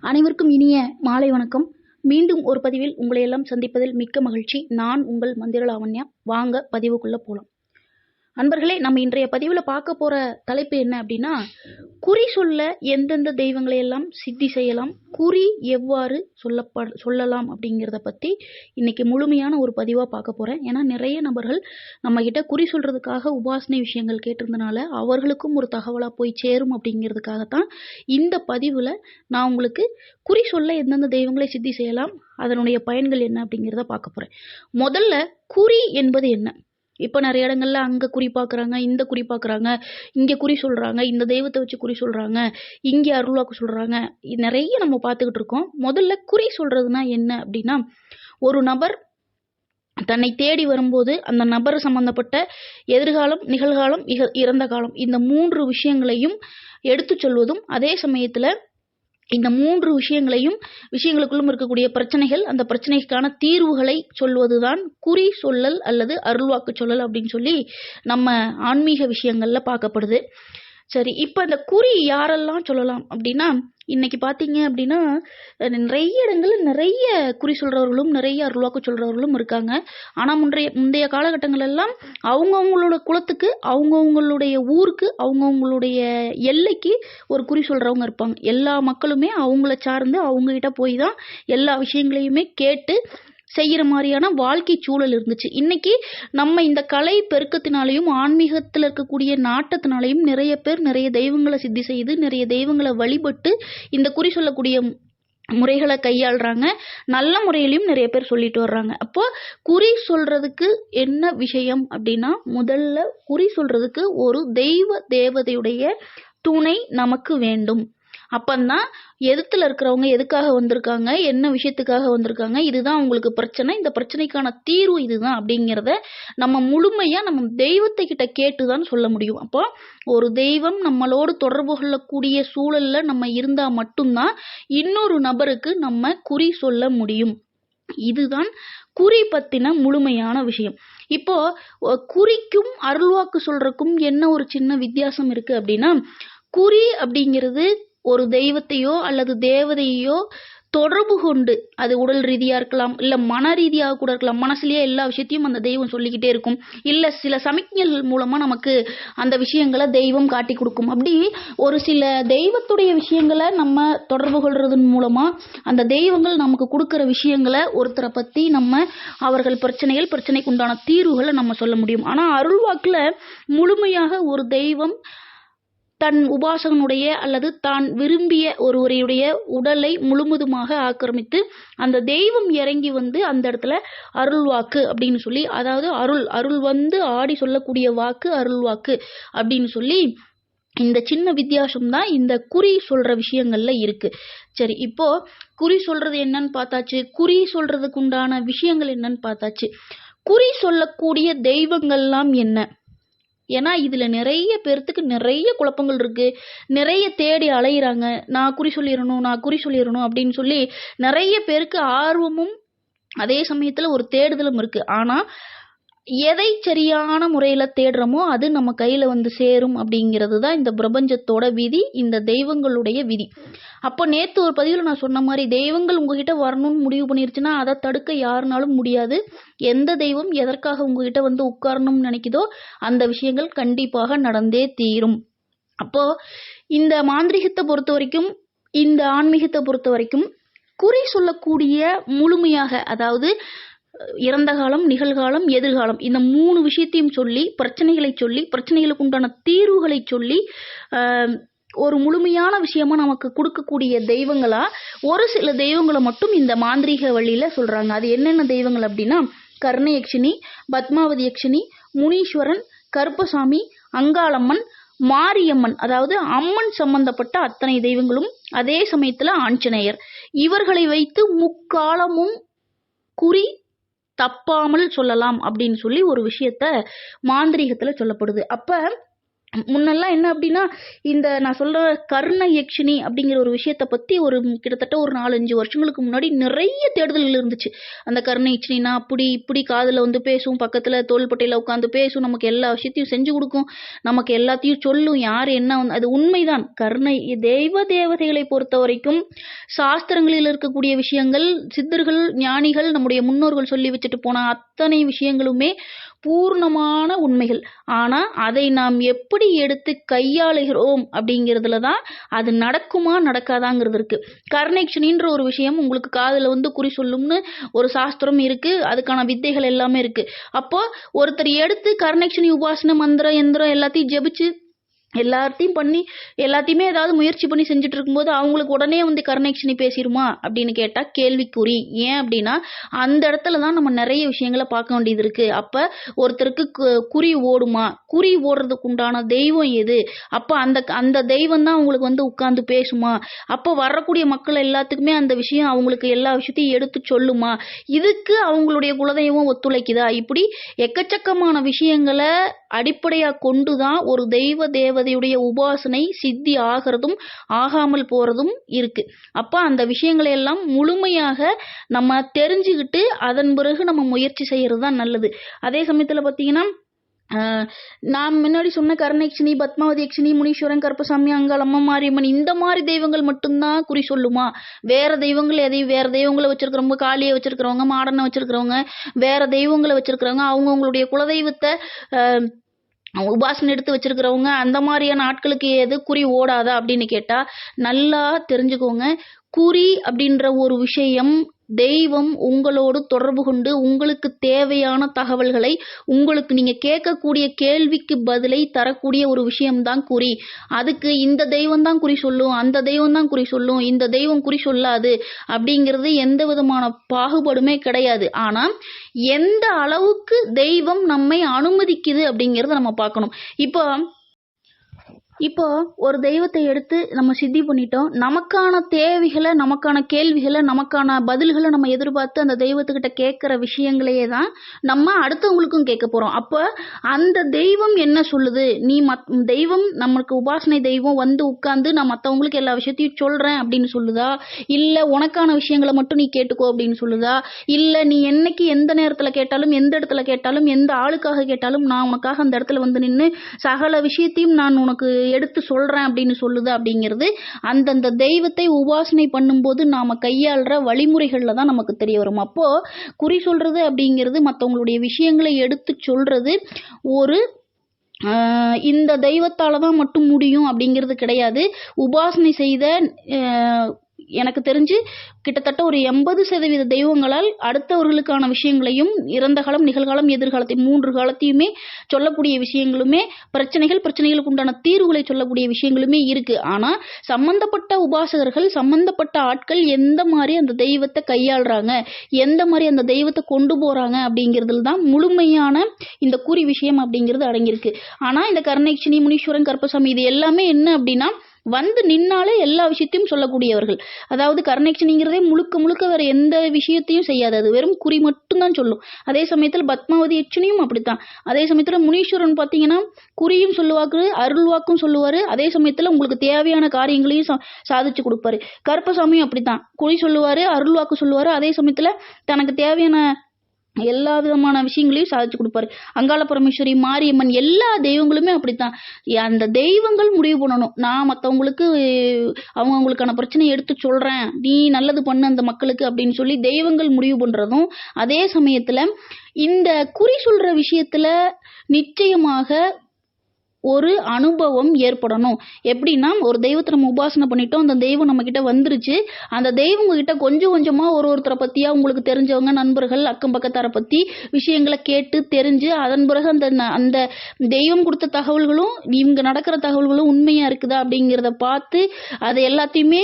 அனைவருக்கும் இனிய மாலை வணக்கம். மீண்டும் ஒரு பதிவில் உங்களை எல்லாம் சந்திப்பதில் மிக்க மகிழ்ச்சி. நான் உங்கள் மந்திர லாவண்யா வாங்க பதிவுக்குள்ள போலாம். நண்பர்களே நம்ம இன்றைய பதிவில் பார்க்க போகிற தலைப்பு என்ன அப்படின்னா குறி சொல்ல எந்தெந்த தெய்வங்களை எல்லாம் சித்தி செய்யலாம் குறி எவ்வாறு சொல்லப்ப சொல்லலாம் அப்படிங்கிறத பற்றி இன்னைக்கு முழுமையான ஒரு பதிவாக பார்க்க போகிறேன் ஏன்னா நிறைய நபர்கள் நம்மக்கிட்ட குறி சொல்கிறதுக்காக உபாசனை விஷயங்கள் கேட்டிருந்தனால அவர்களுக்கும் ஒரு தகவலாக போய் சேரும் அப்படிங்கிறதுக்காகத்தான் இந்த பதிவில் நான் உங்களுக்கு குறி சொல்ல எந்தெந்த தெய்வங்களை சித்தி செய்யலாம் அதனுடைய பயன்கள் என்ன அப்படிங்கிறத பார்க்க போகிறேன் முதல்ல குறி என்பது என்ன? இப்போ நிறைய இடங்கள்ல அங்கே குறி பார்க்குறாங்க இந்த குறி பார்க்குறாங்க இங்கே குறி சொல்கிறாங்க இந்த தெய்வத்தை வச்சு குறி சொல்கிறாங்க இங்கே அருள்வாக்கு சொல்கிறாங்க நிறைய நம்ம பார்த்துக்கிட்டு இருக்கோம். முதல்ல குறி சொல்கிறதுனா என்ன அப்படின்னா ஒரு நபர் தன்னை தேடி வரும்போது அந்த நபர் சம்பந்தப்பட்ட எதிர்காலம் நிகழ்காலம் இக இறந்த காலம் இந்த மூன்று விஷயங்களையும் எடுத்து சொல்வதும் அதே சமயத்தில் இந்த மூன்று விஷயங்களையும் விஷயங்களுக்குள்ளும் இருக்கக்கூடிய பிரச்சனைகள் அந்த பிரச்சனைக்கான தீர்வுகளை சொல்வதுதான் குறி சொல்லல் அல்லது அருள்வாக்கு சொல்லல் அப்படின்னு சொல்லி நம்ம ஆன்மீக விஷயங்கள்ல பார்க்கப்படுது. சரி இப்போ இந்த குறி யாரெல்லாம் சொல்லலாம் அப்படின்னா இன்னைக்கு பார்த்தீங்க அப்படின்னா நிறைய இடங்களில் நிறைய குறி சொல்றவர்களும் நிறைய அருள்வாக்கு சொல்றவர்களும் இருக்காங்க. ஆனால் முன்றைய முந்தைய காலகட்டங்களெல்லாம் அவங்கவுங்களோட குலத்துக்கு அவங்கவுங்களுடைய ஊருக்கு அவங்கவுங்களுடைய எல்லைக்கு ஒரு குறி சொல்றவங்க இருப்பாங்க. எல்லா மக்களுமே அவங்கள சார்ந்து அவங்ககிட்ட போய் தான் எல்லா விஷயங்களையுமே கேட்டு செய்கிற மாதிரியான வாழ்க்கை சூழல் இருந்துச்சு. இன்னைக்கு நம்ம இந்த கலை பெருக்கத்தினாலையும் ஆன்மீகத்தில் இருக்கக்கூடிய நாட்டத்தினாலையும் நிறைய பேர் நிறைய தெய்வங்களை சித்தி செய்து நிறைய தெய்வங்களை வழிபட்டு இந்த குறி சொல்லக்கூடிய முறைகளை கையாளுறாங்க. நல்ல முறையிலையும் நிறைய பேர் சொல்லிட்டு வர்றாங்க. அப்போ குறி சொல்றதுக்கு என்ன விஷயம் அப்படின்னா முதல்ல குறி சொல்றதுக்கு ஒரு தெய்வ தேவதையுடைய துணை நமக்கு வேண்டும். அப்பந்தான் எதிர்த்துல இருக்கிறவங்க எதுக்காக வந்திருக்காங்க என்ன விஷயத்துக்காக வந்திருக்காங்க இதுதான் அவங்களுக்கு பிரச்சனை இந்த பிரச்சனைக்கான தீர்வு இதுதான் அப்படிங்கிறத நம்ம முழுமையா நம்ம தெய்வத்தை கிட்ட கேட்டுதான் சொல்ல முடியும். அப்போ ஒரு தெய்வம் நம்மளோடு தொடர்பு கொள்ளக்கூடிய சூழல்ல நம்ம இருந்தா மட்டும்தான் இன்னொரு நபருக்கு நம்ம குறி சொல்ல முடியும். இதுதான் குறி பத்தின முழுமையான விஷயம். இப்போ குறிக்கும் அருள்வாக்கு சொல்றக்கும் என்ன ஒரு சின்ன வித்தியாசம் இருக்கு அப்படின்னா குறி அப்படிங்கிறது ஒரு தெய்வத்தையோ அல்லது தேவதையோ தொடர்பு கொண்டு அது உடல் ரீதியாக இருக்கலாம் இல்லை மன ரீதியாக கூட இருக்கலாம். மனசுலேயே எல்லா விஷயத்தையும் அந்த தெய்வம் சொல்லிக்கிட்டே இருக்கும். இல்லை சில சமிக்ஞைகள் மூலமாக நமக்கு அந்த விஷயங்களை தெய்வம் காட்டி கொடுக்கும். அப்படி ஒரு சில தெய்வத்துடைய விஷயங்களை நம்ம தொடர்பு கொள்றதன் மூலமாக அந்த தெய்வங்கள் நமக்கு கொடுக்குற விஷயங்களை ஒருத்தரை பற்றி நம்ம அவர்கள் பிரச்சனைகள் பிரச்சனைக்கு உண்டான தீர்வுகளை நம்ம சொல்ல முடியும். ஆனால் அருள்வாக்கில் முழுமையாக ஒரு தெய்வம் தன் உபாசகனுடைய அல்லது தான் விரும்பிய ஒருவரையுடைய உடலை முழுவதுமாக ஆக்கிரமித்து அந்த தெய்வம் இறங்கி வந்து அந்த இடத்துல அருள் வாக்கு அப்படின்னு சொல்லி அதாவது அருள் அருள் வந்து ஆடி சொல்லக்கூடிய வாக்கு அருள் வாக்கு அப்படின்னு சொல்லி இந்த சின்ன வித்தியாசம் தான் இந்த குறி சொல்ற விஷயங்கள்ல இருக்கு. சரி இப்போ குறி சொல்றது என்னன்னு பார்த்தாச்சு. குறி சொல்றதுக்கு உண்டான விஷயங்கள் என்னன்னு பார்த்தாச்சு. குறி சொல்லக்கூடிய தெய்வங்கள்லாம் என்ன? ஏன்னா இதுல நிறைய பேர்த்துக்கு நிறைய குழப்பங்கள் இருக்கு. நிறைய தேடி அலையிறாங்க. நான் குறி சொல்லிடணும் நான் குறி சொல்லிடணும் அப்படின்னு சொல்லி நிறைய பேருக்கு ஆர்வமும் அதே சமயத்துல ஒரு தேடுதலும் இருக்கு. ஆனா எதை சரியான முறையில் தேடுறோமோ அது நம்ம கையில் வந்து சேரும் அப்படிங்கிறது தான் இந்த பிரபஞ்சத்தோட விதி இந்த தெய்வங்களுடைய விதி. அப்போ நேற்று ஒரு பதிவில் நான் சொன்ன மாதிரி தெய்வங்கள் உங்ககிட்ட வரணும்னு முடிவு பண்ணிருச்சுன்னா அதை தடுக்க யாருனாலும் முடியாது. எந்த தெய்வம் எதற்காக உங்ககிட்ட வந்து உட்காரணும்னு நினைக்குதோ அந்த விஷயங்கள் கண்டிப்பாக நடந்தே தீரும். அப்போ இந்த மாந்திரிகத்தை பொறுத்த வரைக்கும் இந்த ஆன்மீகத்தை பொறுத்த வரைக்கும் குறி சொல்லக்கூடிய முழுமையாக அதாவது இறந்த காலம் நிகழ்காலம் எதிர்காலம். இந்த மூணு விஷயத்தையும் சொல்லி பிரச்சனைகளை சொல்லி பிரச்சனைகளுக்கு உண்டான தீர்வுகளை சொல்லி ஒரு முழுமையான விஷயமா நமக்கு கொடுக்கக்கூடிய தெய்வங்களா ஒரு சில தெய்வங்களை மட்டும் இந்த மாந்திரீக வழியில சொல்றாங்க. அது என்னென்ன தெய்வங்கள் அப்படின்னா கர்ண யக்ஷினி பத்மாவதி யக்ஷினி முனீஸ்வரன் கருப்பசாமி அங்காளம்மன் மாரியம்மன். அதாவது அம்மன் சம்பந்தப்பட்ட அத்தனை தெய்வங்களும் அதே சமயத்துல ஆஞ்சநேயர். இவர்களை வைத்து முக்காலமும் குறி தப்பாமல் சொல்லலாம் அப்படின்னு சொல்லி ஒரு விஷயத்த மாந்திரீகத்துல சொல்லப்படுது. அப்ப முன்னெல்லாம் என்ன அப்படின்னா இந்த நான் சொல்ற கர்ண யக்ஷினி அப்படிங்கிற ஒரு விஷயத்த பத்தி ஒரு கிட்டத்தட்ட ஒரு நாலஞ்சு வருஷங்களுக்கு முன்னாடி நிறைய தேடுதல் இருந்துச்சு. அந்த கர்ண யக்ஷினா அப்படி இப்படி காதில் வந்து பேசும் பக்கத்துல தோள்பட்டையில் உட்காந்து பேசும் நமக்கு எல்லா விஷயத்தையும் செஞ்சு கொடுக்கும் நமக்கு எல்லாத்தையும் சொல்லும் யார் என்ன வந்து- அது உண்மைதான். கர்ண தெய்வ தேவதைகளை பொறுத்த வரைக்கும் சாஸ்திரங்களில் இருக்கக்கூடிய விஷயங்கள் சித்தர்கள் ஞானிகள் நம்முடைய முன்னோர்கள் சொல்லி வச்சுட்டு போன அத்தனை விஷயங்களுமே பூர்ணமான உண்மைகள். ஆனா அதை நாம் எப்படி எடுத்து கையாளுகிறோம் அப்படிங்கிறதுல தான் அது நடக்குமா நடக்காதாங்கிறது இருக்கு. கர்ணேக்ஷனின்ற ஒரு விஷயம் உங்களுக்கு காதுல வந்து குறி சொல்லும்னு ஒரு சாஸ்திரம் இருக்கு. அதுக்கான வித்தைகள் எல்லாமே இருக்கு. அப்போ ஒருத்தர் எடுத்து கர்ணேக்ஷனி உபாசன மந்திரம் எந்திரம் எல்லாத்தையும் ஜெபிச்சு எல்லாத்தையும் பண்ணி எல்லாத்தையுமே ஏதாவது முயற்சி பண்ணி செஞ்சுட்டு இருக்கும்போது அவங்களுக்கு உடனே வந்து கருணைக்ஷனி பேசிடுமா அப்படின்னு கேட்டால் கேள்விக்குறி. ஏன் அப்படின்னா அந்த இடத்துல தான் நம்ம நிறைய விஷயங்களை பார்க்க வேண்டியது இருக்குது அப்போ ஒருத்தருக்கு குறி ஓடுமா? குறி ஓடுறதுக்கு உண்டான தெய்வம் எது? அப்போ அந்த அந்த தெய்வம் தான் அவங்களுக்கு வந்து உட்காந்து பேசுமா? அப்போ வரக்கூடிய மக்கள் எல்லாத்துக்குமே அந்த விஷயம் அவங்களுக்கு எல்லா விஷயத்தையும் எடுத்து சொல்லுமா? இதுக்கு அவங்களுடைய குலதெய்வம் ஒத்துழைக்குதா? இப்படி எக்கச்சக்கமான விஷயங்களை அடிப்படையா கொண்டுதான் ஒரு தெய்வ தேவதையுடைய உபாசனை சித்தி ஆகிறதும் ஆகாமல் போறதும் இருக்கு. அப்ப அந்த விஷயங்களை எல்லாம் முழுமையாக நம்ம தெரிஞ்சுக்கிட்டு அதன் பிறகு நம்ம முயற்சி செய்யறது தான் நல்லது. அதே சமயத்துல பாத்தீங்கன்னா நான் முன்னாடி சொன்ன கருணயக்ஷினி பத்மாவதி யக்ஷினி முனீஸ்வரன் கருப்பசாமி அங்காளம்மா மாரியம்மன் இந்த மாதிரி தெய்வங்கள் மட்டும்தான் குறி சொல்லுமா? வேற தெய்வங்கள் எதையும் வேற தெய்வங்களை வச்சிருக்கிறவங்க காளியை வச்சிருக்கிறவங்க மாடனை வச்சிருக்கிறவங்க வேற தெய்வங்களை வச்சிருக்கிறவங்க அவங்கவுங்களுடைய குலதெய்வத்தை உபாசனை எடுத்து வச்சிருக்கிறவங்க அந்த மாதிரியான ஆட்களுக்கு எது குறி ஓடாதா அப்படின்னு கேட்டா நல்லா தெரிஞ்சுக்கோங்க. குறி அப்படின்ற ஒரு விஷயம் தெய்வம் உங்களோடு தொடர்பு கொண்டு உங்களுக்கு தேவையான தகவல்களை உங்களுக்கு நீங்க கேட்கக்கூடிய கேள்விக்கு பதிலை தரக்கூடிய ஒரு விஷயம்தான் குறி. அதுக்கு இந்த தெய்வம் தான் குறி சொல்லும் அந்த தெய்வம் தான் குறி சொல்லும் இந்த தெய்வம் குறி சொல்லாது அப்படிங்கிறது எந்த விதமான பாகுபாடுமே கிடையாது. ஆனா எந்த அளவுக்கு தெய்வம் நம்மை அனுமதிக்குது அப்படிங்கறத நம்ம பார்க்கணும். இப்போ இப்போ ஒரு தெய்வத்தை எடுத்து நம்ம சித்தி பண்ணிட்டோம். நமக்கான தேவைகளை நமக்கான கேள்விகளை நமக்கான பதில்களை நம்ம எதிர்பார்த்து அந்த தெய்வத்துக்கிட்ட கேட்குற விஷயங்களையே தான் நம்ம அடுத்தவங்களுக்கும் கேட்க போறோம். அப்போ அந்த தெய்வம் என்ன சொல்லுது? நீ மத் தெய்வம் நமக்கு உபாசனை தெய்வம் வந்து உட்கார்ந்து நான் மற்றவங்களுக்கு எல்லா விஷயத்தையும் சொல்றேன் அப்படின்னு சொல்லுதா? இல்லை உனக்கான விஷயங்களை மட்டும் நீ கேட்டுக்கோ அப்படின்னு சொல்லுதா? இல்லை நீ என்னைக்கு எந்த நேரத்தில் கேட்டாலும் எந்த இடத்துல கேட்டாலும் எந்த ஆளுக்காக கேட்டாலும் நான் உனக்காக அந்த இடத்துல வந்து நின்று சகல விஷயத்தையும் நான் உனக்கு எடுத்து சொல்றேன் அப்படின்னு சொல்லுது அப்படிங்கிறது அந்தந்த தெய்வத்தை உபாசனை பண்ணும்போது நாம கையாளுற வழிமுறைகள்ல தான் நமக்கு தெரிய வரும். அப்போ குறி சொல்றது அப்படிங்கிறது மற்றவங்களுடைய விஷயங்களை எடுத்து சொல்றது ஒரு இந்த தெய்வத்தால தான் மட்டும் முடியும் அப்படிங்கிறது கிடையாது. உபாசனை செய்த எனக்கு தெரிஞ்சு கிட்டத்தட்ட ஒரு எண்பது சதவீத தெய்வங்களால் அடுத்தவர்களுக்கான விஷயங்களையும் இறந்த காலம் நிகழ்காலம் எதிர்காலத்தை மூன்று காலத்தையுமே சொல்லக்கூடிய விஷயங்களுமே பிரச்சனைகள் பிரச்சனைகளுக்கு உண்டான தீர்வுகளை சொல்லக்கூடிய விஷயங்களுமே இருக்கு. ஆனா சம்பந்தப்பட்ட உபாசகர்கள் சம்பந்தப்பட்ட ஆட்கள் எந்த மாதிரி அந்த தெய்வத்தை கையாளுறாங்க எந்த மாதிரி அந்த தெய்வத்தை கொண்டு போறாங்க அப்படிங்கிறதுல தான் முழுமையான இந்த குறி விஷயம் அப்படிங்கிறது அடங்கியிருக்கு. ஆனா இந்த கருணேக்ஷினி முனீஸ்வரன் கருப்பசாமி இது எல்லாமே என்ன அப்படின்னா வந்து நின்னாலே எல்லா விஷயத்தையும் சொல்லக்கூடியவர்கள். அதாவது கருணேக்ஷனிங்கிறதே முழுக்க முழுக்க வேற எந்த விஷயத்தையும் செய்யாது. அது வெறும் குறி மட்டும்தான் சொல்லும். அதே சமயத்தில் பத்மாவதி யட்சணியும் அப்படித்தான். அதே சமயத்தில் முனீஸ்வரன் பார்த்தீங்கன்னா குறியும் சொல்லுவாக்கு அருள்வாக்கும் சொல்லுவாரு. அதே சமயத்தில் உங்களுக்கு தேவையான காரியங்களையும் சா- சாதிச்சு கொடுப்பாரு. கருப்பசாமியும் அப்படித்தான். குறி சொல்லுவாரு அருள்வாக்கு சொல்லுவாரு. அதே சமயத்தில் தனக்கு தேவையான எல்லா விதமான விஷயங்களையும் சாதிச்சு கொடுப்பாரு. அங்காள பரமேஸ்வரி மாரியம்மன் எல்லா தெய்வங்களுமே அப்படித்தான். அந்த தெய்வங்கள் முடிவு பண்ணணும். நான் மற்றவங்களுக்கு அவங்க அவங்களுக்கான பிரச்சனையை எடுத்து சொல்றேன். நீ நல்லது பண்ணு அந்த மக்களுக்கு அப்படின்னு சொல்லி தெய்வங்கள் முடிவு பண்றதும் அதே சமயத்துல இந்த குறி சொல்ற விஷயத்துல நிச்சயமாக ஒரு அனுபவம் ஏற்படணும். எப்படின்னா ஒரு தெய்வத்தை நம்ம உபாசனை பண்ணிட்டோம் அந்த தெய்வம் நம்ம கிட்ட வந்துருச்சு. அந்த தெய்வம் கிட்ட கொஞ்சம் கொஞ்சமா ஒரு ஒருத்தரை பத்தியா உங்களுக்கு தெரிஞ்சவங்க நண்பர்கள் அக்கம் பக்கத்தாரை பத்தி விஷயங்களை கேட்டு தெரிஞ்சு அதன் பிறகு அந்த ந- அந்த தெய்வம் கொடுத்த தகவல்களும் இவங்க நடக்கிற தகவல்களும் உண்மையா இருக்குதா அப்படிங்கிறத பார்த்து அது எல்லாத்தையுமே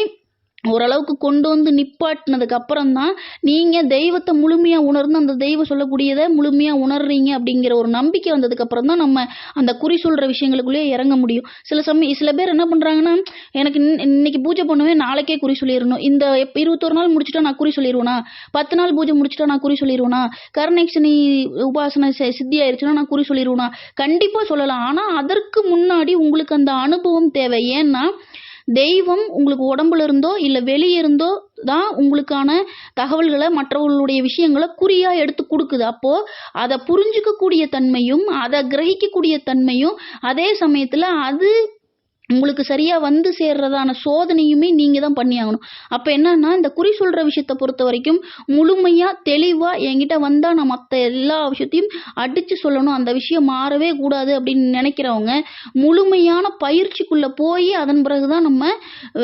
ஓரளவுக்கு கொண்டு வந்து நிப்பாட்டினதுக்கு அப்புறம் தான் நீங்கள் தெய்வத்தை முழுமையாக உணர்ந்து அந்த தெய்வம் சொல்லக்கூடியதை முழுமையாக உணர்றீங்க அப்படிங்கிற ஒரு நம்பிக்கை வந்ததுக்கு அப்புறம் தான் நம்ம அந்த குறி சொல்கிற விஷயங்களுக்குள்ளேயே இறங்க முடியும். சில சமயம் சில பேர் என்ன பண்ணுறாங்கன்னா எனக்கு இன்னைக்கு பூஜை பண்ணுவேன் நாளைக்கே குறி சொல்லிடணும். இந்த இருபத்தொரு நாள் முடிச்சுட்டா நான் குறி சொல்லிடுவேனா? பத்து நாள் பூஜை முடிச்சுட்டா நான் குறி சொல்லிடுவேனா? கருணேஷனி உபாசனை சித்தி ஆயிடுச்சுன்னா நான் குறி சொல்லிடுவேனா? கண்டிப்பாக சொல்லலாம். ஆனால் அதற்கு முன்னாடி உங்களுக்கு அந்த அனுபவம் தேவை. ஏன்னா தெய்வம் உங்களுக்கு உடம்புல இருந்தோ இல்லை வெளியே இருந்தோ தான் உங்களுக்கான தகவல்களை மற்றவர்களுடைய விஷயங்களை குறியா எடுத்து கொடுக்குது. அப்போ அதை புரிஞ்சுக்கக்கூடிய தன்மையும் அதை கிரகிக்கக்கூடிய தன்மையும் அதே சமயத்தில் அது உங்களுக்கு சரியாக வந்து சேர்றதான சோதனையுமே நீங்கள் தான் பண்ணி ஆகணும் அப்ப என்னன்னா இந்த குறி சொல்கிற விஷயத்தை பொறுத்த வரைக்கும் முழுமையாக தெளிவாக என்கிட்ட வந்தால் நான் மற்ற எல்லா விஷயத்தையும் அடித்து சொல்லணும். அந்த விஷயம் மாறவே கூடாது அப்படின்னு நினைக்கிறவங்க முழுமையான பயிற்சிக்குள்ளே போய் அதன் பிறகு தான் நம்ம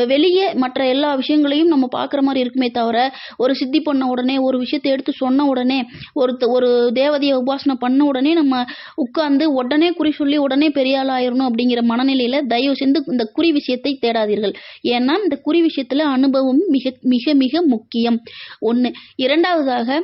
வெளியே மற்ற எல்லா விஷயங்களையும் நம்ம பார்க்குற மாதிரி இருக்குமே தவிர ஒரு சித்தி பண்ண உடனே ஒரு விஷயத்தை எடுத்து சொன்ன உடனே ஒரு ஒரு தேவதையை உபாசனை பண்ண உடனே நம்ம உட்காந்து உடனே குறி சொல்லி உடனே பெரிய ஆயிடணும் அப்படிங்கிற மனநிலையில் தயவு செஞ்சு இந்த குறி விஷயத்தை தேடாதீர்கள். ஏன்னா இந்த குறி விஷயத்துல அனுபவம் மிக மிக மிக முக்கியம். ஒன்று இரண்டாவதாக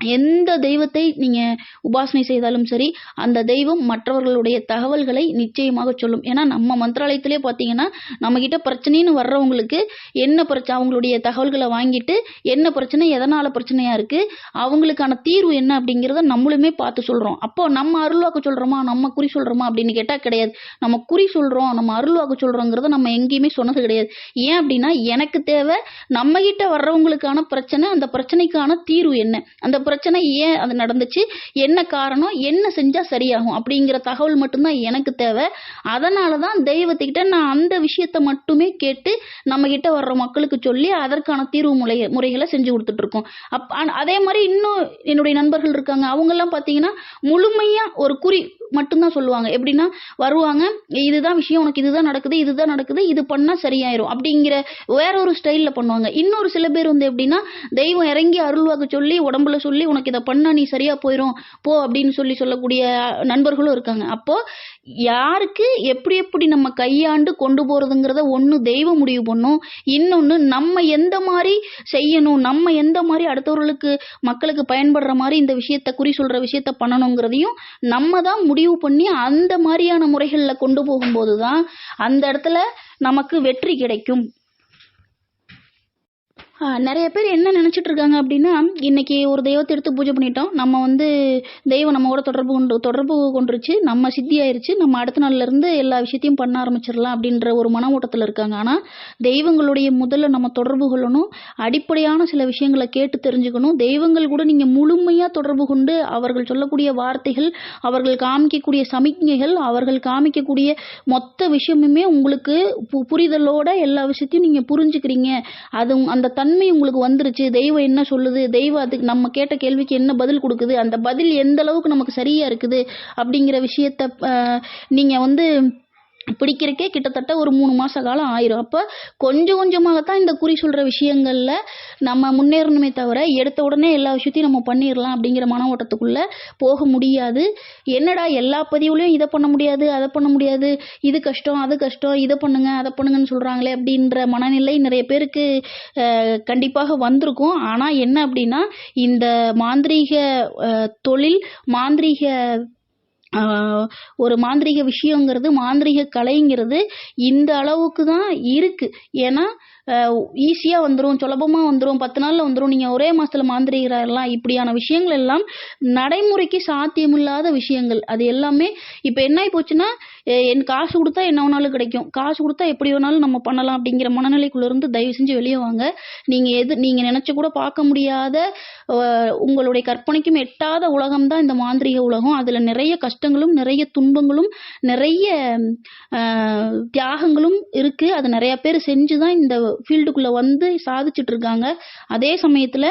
எந்த தெய்வத்தை நீங்க உபாசனை செய்தாலும் சரி அந்த தெய்வம் மற்றவர்களுடைய தகவல்களை நிச்சயமாக சொல்லும். ஏன்னா நம்ம மந்திராலயத்திலே பார்த்தீங்கன்னா நம்ம கிட்ட பிரச்சனைன்னு வர்றவங்களுக்கு என்ன பிரச்சனை அவங்களுடைய தகவல்களை வாங்கிட்டு என்ன பிரச்சனை எதனால பிரச்சனையா இருக்கு அவங்களுக்கான தீர்வு என்ன அப்படிங்கிறத நம்மளுமே பார்த்து சொல்றோம். அப்போ நம்ம அருள்வாக்கு சொல்றோமா நம்ம குறி சொல்றோமா அப்படின்னு கேட்டால் கிடையாது. நம்ம குறி சொல்றோம் நம்ம அருள்வாக்கு சொல்றோங்கிறத நம்ம எங்கேயுமே சொன்னது கிடையாது. ஏன் அப்படின்னா எனக்கு தேவை நம்ம கிட்ட வர்றவங்களுக்கான பிரச்சனை அந்த பிரச்சனைக்கான தீர்வு என்ன? அந்த பிரச்சனை ஏன் அது நடந்துச்சு? என்ன காரணம்? என்ன செஞ்சா சரியாகும்? அப்படிங்கிற தகவல் மட்டும்தான் எனக்கு தேவை. அதனால தான் தெய்வத்துக்கிட்ட நான் அந்த விஷயத்தை மட்டுமே கேட்டு நம்ம கிட்ட வர்ற மக்களுக்கு சொல்லி அதற்கான தீர்வு முறை முறைகளை செஞ்சு கொடுத்துட்டு இருக்கோம் அப் அதே மாதிரி இன்னும் என்னுடைய நண்பர்கள் இருக்காங்க. அவங்கெல்லாம் பார்த்தீங்கன்னா முழுமையா ஒரு குறி மட்டும்தான் சொல்லுவாங்க. எப்படின்னா வருவாங்க இதுதான் விஷயம் உனக்கு இதுதான் நடக்குது இதுதான் நடக்குது இது பண்ணா சரியாயிரும் அப்படிங்கிற வேற ஒரு ஸ்டைல்ல பண்ணுவாங்க. இன்னொரு சில பேர் வந்து எப்படின்னா தெய்வம் இறங்கி அருள்வாக்கு சொல்லி உடம்புல சொல்லி உனக்கு இதை பண்ணா நீ சரியா போயிடும் போ அப்படின்னு சொல்லி சொல்லக்கூடிய நண்பர்களும் இருக்காங்க. அப்போ யாருக்கு எப்படி எப்படி நம்ம கையாண்டு கொண்டு போறதுங்கிறத ஒன்று தெய்வம் முடிவு பண்ணும். இன்னொன்று நம்ம எந்த மாதிரி செய்யணும் நம்ம எந்த மாதிரி அடுத்தவர்களுக்கு மக்களுக்கு பயன்படுற மாதிரி இந்த விஷயத்த குறி சொல்ற விஷயத்த பண்ணணுங்கிறதையும் நம்ம தான் முடிவு பண்ணி அந்த மாதிரியான முறைகளில் கொண்டு போகும்போது தான் அந்த இடத்துல நமக்கு வெற்றி கிடைக்கும். நிறைய பேர் என்ன நினச்சிட்டு இருக்காங்க அப்படின்னா இன்னைக்கு ஒரு தெய்வத்தை எடுத்து பூஜை பண்ணிட்டோம். நம்ம வந்து தெய்வம் நம்மோட தொடர்பு கொண்டு தொடர்பு கொண்டுருச்சு. நம்ம சித்தி ஆயிருச்சு. நம்ம அடுத்த நாள்லேருந்து எல்லா விஷயத்தையும் பண்ண ஆரம்பிச்சிடலாம் அப்படின்ற ஒரு மன ஓட்டத்தில் இருக்காங்க. ஆனால் தெய்வங்களுடைய முதல்ல நம்ம தொடர்பு கொள்ளணும். அடிப்படையான சில விஷயங்களை கேட்டு தெரிஞ்சுக்கணும். தெய்வங்கள் கூட நீங்கள் முழுமையாக தொடர்பு கொண்டு அவர்கள் சொல்லக்கூடிய வார்த்தைகள் அவர்கள் காமிக்கக்கூடிய சமிக்ஞைகள் அவர்கள் காமிக்கக்கூடிய மொத்த விஷயமுமே உங்களுக்கு பு- புரிதலோட எல்லா விஷயத்தையும் நீங்கள் புரிஞ்சுக்கிறீங்க. அது அந்த தன் தன்மை உங்களுக்கு வந்துருச்சு தெய்வம் என்ன சொல்லுது தெய்வம் அதுக்கு நம்ம கேட்ட கேள்விக்கு என்ன பதில் கொடுக்குது அந்த பதில் எந்த அளவுக்கு நமக்கு சரியா இருக்குது அப்படிங்கிற விஷயத்த நீங்கள் நீங்க வந்து பிடிக்கிறக்கே கிட்டத்தட்ட ஒரு மூணு மாச காலம் ஆயிரும். அப்போ கொஞ்சம் கொஞ்சமாக தான் இந்த குறி சொல்ற விஷயங்கள்ல நம்ம முன்னேறணுமே தவிர எடுத்த உடனே எல்லா விஷயத்தையும் நம்ம பண்ணிடலாம் அப்படிங்கிற மன ஓட்டத்துக்குள்ள போக முடியாது. என்னடா எல்லா பதிவுலையும் இதை பண்ண முடியாது அதை பண்ண முடியாது இது கஷ்டம் அது கஷ்டம் இதை பண்ணுங்க அதை பண்ணுங்கன்னு சொல்றாங்களே அப்படின்ற மனநிலை நிறைய பேருக்கு கண்டிப்பாக வந்திருக்கும். ஆனா என்ன அப்படின்னா இந்த மாந்திரீக தொழில் மாந்திரீக ஒரு மாந்திரீக விஷயங்கிறது மாந்திரீக கலைங்கிறது இந்த அளவுக்கு தான் இருக்கு. ஏன்னா ஈஸியாக வந்துடும் சுலபமாக வந்துடும் பத்து நாளில் வந்துடும் நீங்கள் ஒரே மாதத்தில் மாந்திரிகரெல்லாம் இப்படியான விஷயங்கள் எல்லாம் நடைமுறைக்கு சாத்தியமில்லாத விஷயங்கள். அது எல்லாமே இப்போ என்ன ஆகி போச்சுன்னா என் காசு கொடுத்தா என்ன வேணாலும் கிடைக்கும். காசு கொடுத்தா எப்படி வேணாலும் நம்ம பண்ணலாம் அப்படிங்கிற மனநிலைக்குள்ளேருந்து தயவு செஞ்சு வெளியே வாங்க. நீங்கள் எது நீங்கள் நினச்சி கூட பார்க்க முடியாத உங்களுடைய கற்பனைக்கும் எட்டாத உலகம் தான் இந்த மாந்திரீக உலகம். அதில் நிறைய கஷ்டங்களும் நிறைய துன்பங்களும் நிறைய தியாகங்களும் இருக்குது அது நிறைய பேர் செஞ்சு தான் இந்த ஃபீல்டுக்குள்ள வந்து சாதிச்சுட்டு இருக்காங்க அதே சமயத்துல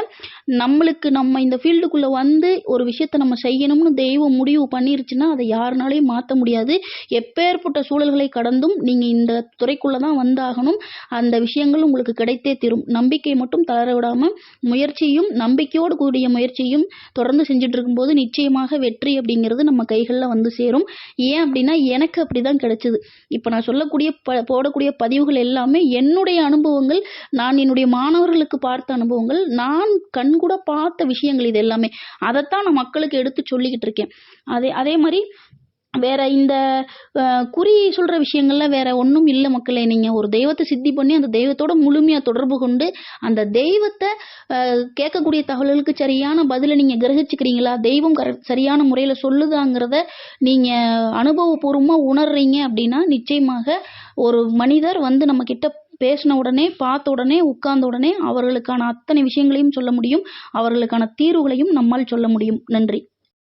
நம்மளுக்கு நம்ம இந்த ஃபீல்டுக்குள்ள வந்து ஒரு விஷயத்த நம்ம செய்யணும்னு தெய்வம் முடிவு பண்ணிருச்சுன்னா அதை யாருனாலையும் மாற்ற முடியாது. எப்பேற்பட்ட சூழல்களை கடந்தும் நீங்க இந்த துறைக்குள்ள தான் வந்தாகணும். அந்த விஷயங்கள் உங்களுக்கு கிடைத்தே தீரும். நம்பிக்கை மட்டும் தளர விடாம முயற்சியும் நம்பிக்கையோடு கூடிய முயற்சியும் தொடர்ந்து செஞ்சுட்டு இருக்கும்போது நிச்சயமாக வெற்றி அப்படிங்கிறது நம்ம கைகளில் வந்து சேரும். ஏன் அப்படின்னா எனக்கு அப்படி தான் கிடைச்சிது. இப்போ நான் சொல்லக்கூடிய ப போடக்கூடிய பதிவுகள் எல்லாமே என்னுடைய அனுபவம் அனுபவங்கள் நான் என்னுடைய மாணவர்களுக்கு பார்த்த அனுபவங்கள் நான் கண்கூட பார்த்த விஷயங்கள் இது எல்லாமே. அதைத்தான் நான் மக்களுக்கு எடுத்து சொல்லிக்கிட்டு இருக்கேன். அதே அதே மாதிரி வேற இந்த குறி சொல்ற விஷயங்கள்ல வேற ஒன்றும் இல்லை மக்களே. நீங்க ஒரு தெய்வத்தை சித்தி பண்ணி அந்த தெய்வத்தோட முழுமையா தொடர்பு கொண்டு அந்த தெய்வத்தை கேட்கக்கூடிய தகவல்களுக்கு சரியான பதிலை நீங்க கிரகிச்சுக்கிறீங்களா? தெய்வம் கர சரியான முறையில சொல்லுதாங்கிறத நீங்க அனுபவபூர்வமா உணர்றீங்க அப்படின்னா நிச்சயமாக ஒரு மனிதர் வந்து நம்ம கிட்ட பேசின உடனே பார்த்த உடனே உட்கார்ந்த உடனே அவர்களுக்கான அத்தனை விஷயங்களையும் சொல்ல முடியும். அவர்களுக்கான தீர்வுகளையும் நம்மால் சொல்ல முடியும். நன்றி.